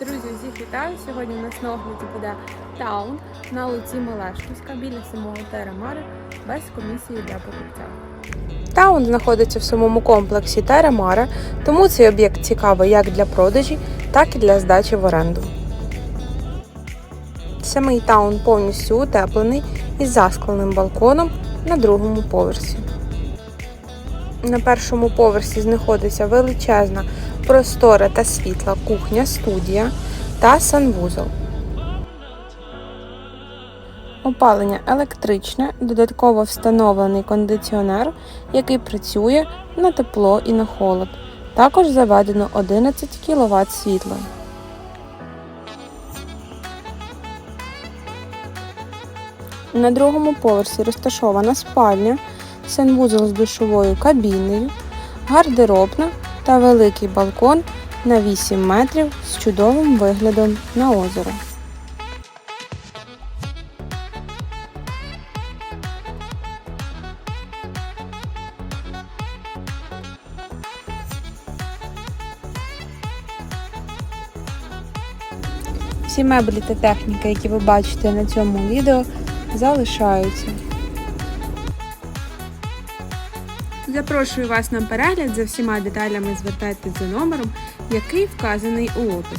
Друзі, всіх вітаю! Сьогодні у нас на огляді буде таун на Луці Мелешківська біля самого Теремари без комісії для покупця. Таун знаходиться в самому комплексі Теремара, тому цей об'єкт цікавий як для продажі, так і для здачі в оренду. Самий таун повністю утеплений із заскленим балконом на другому поверсі. На першому поверсі знаходиться величезна, простора та світла кухня, студія та санвузол. Опалення електричне, додатково встановлений кондиціонер, який працює на тепло і на холод. Також заведено 11 кВт світла. На другому поверсі розташована спальня, санвузол з душовою кабіною, гардеробна та великий балкон на 8 метрів з чудовим виглядом на озеро. Всі меблі та техніка, які ви бачите на цьому відео, залишаються. Запрошую вас на перегляд за всіма деталями звертайтеся за номером, який вказаний у описі.